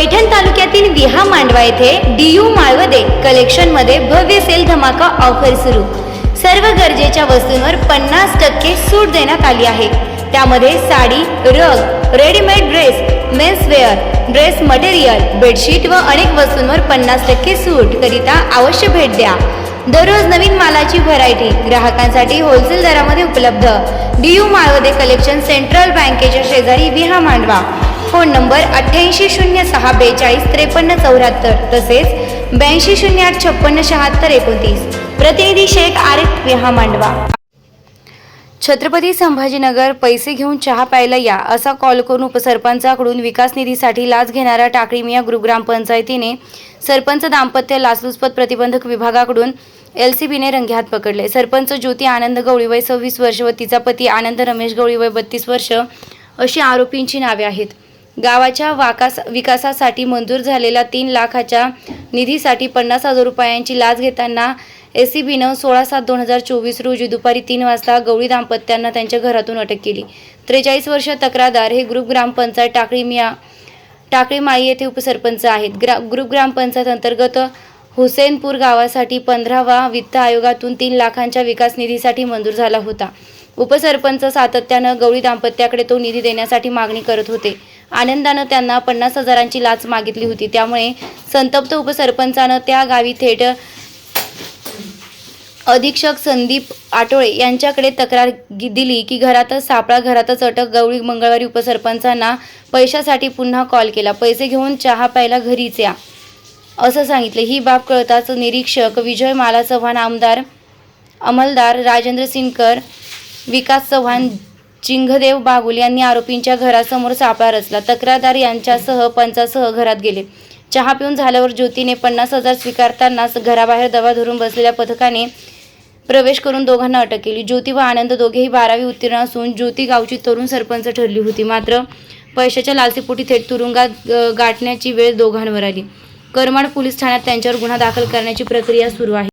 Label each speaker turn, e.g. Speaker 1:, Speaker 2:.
Speaker 1: विहा मांडवा येथे डीयू माळवदे कलेक्शनमध्ये भव्य सेल धमाका ऑफर सुरू. सर्व गरजेच्या वस्तूंवर पन्नास टक्के सूट देण्यात आली आहे. त्यामध्ये sari rug readymade dress menswear dress material bedsheet व अनेक वस्तूंवर पन्नास टक्के सूट करिता अवश्य भेट द्या. दररोज नवीन मालाची व्हरायटी ग्राहकांसाठी होलसेल दरामध्ये उपलब्ध. डीयू माळवदे कलेक्शन सेंट्रल बँकेच्या शेजारी विहा मांडवा. फोन नंबर अठ्ठ्याऐंशी शून्य सहा बेचाळीस त्रेपन्न चौऱ्याहत्तर तसेच ब्याऐंशी शून्य आठ छप्पन्न शहात्तर एकोणतीस. प्रतिनिधी शेख आरिफ विहा मांडवा. छत्रपती संभाजीनगर पैसे घेऊन चहा प्यायला या असा कॉल करून उपसरपंचाकडून विकास निधीसाठी लाच घेणाऱ्या टाकळीमिया मिया सरपंच दाम्पत्य लाचलुचपत प्रतिबंधक विभागाकडून एल सी बीने रंगेहात पकडले. सरपंच ज्योती आनंद गवळी वय सव्वीस वर्ष व तिचा पती आनंद रमेश गवळी वय बत्तीस वर्ष अशी आरोपींची नावे आहेत. गावाच्या वाकास विकासासाठी मंजूर झालेल्या तीन लाखाच्या निधीसाठी पन्नास हजार रुपयांची लाच घेताना एस सी बीनं सोळा सात दोन हजार चोवीस रोजी दुपारी तीन वाजता गवळी दाम्पत्यांना त्यांच्या घरातून अटक केली. त्रेचाळीस वर्ष तक्रारदार हे ग्रुप ग्रामपंचायत टाकळी मिया टाकळी माळी येथे उपसरपंच आहेत. ग्रा ग्रुप ग्रामपंचायत अंतर्गत हुसेनपूर गावासाठी पंधरावा वित्त आयोगातून तीन लाखांच्या विकास निधीसाठी मंजूर झाला होता. उपसरपंच सातत्यानं गवळी दाम्पत्याकडे तो निधी देण्यासाठी मागणी करत होते. आनंदानं त्यांना पन्नास हजारांची लाच मागितली होती. त्यामुळे संतप्त उपसरपंचानं त्या गावी थेट अधीक्षक संदीप आटोळे यांच्याकडे तक्रार दिली की घरातच सापळा घरातच अटक गवळी मंगळवारी उपसरपंचांना पैशासाठी पुन्हा कॉल केला. पैसे घेऊन चहा प्यायला घरीच या. असं सांगितले. ही बाब कळताच निरीक्षक विजय माला चव्हाण आमदार अंमलदार राजेंद्र सिंगकर विकास चव्हाण चिंगदेव बागुल यांनी आरोपींच्या घरासमोर सापळा रचला. तक्रारदार यांच्यासह पंचासह घरात गेले. चहा पिऊन झाल्यावर ज्योतीने पन्नास हजार स्वीकारतानाच घराबाहेर दबा धरून बसलेल्या पथकाने प्रवेश करून दोघांना अटक केली. ज्योती व आनंद दोघेही बारावी उत्तीर्ण असून ज्योती गावची तरुण सरपंच ठरली होती. मात्र पैशाच्या लालसेपोटी थेट तुरुंगात गाठण्याची वेळ दोघांवर आली. करमाड पोलीस ठाण्यात त्यांच्यावर गुन्हा दाखल करण्याची प्रक्रिया सुरू आहे.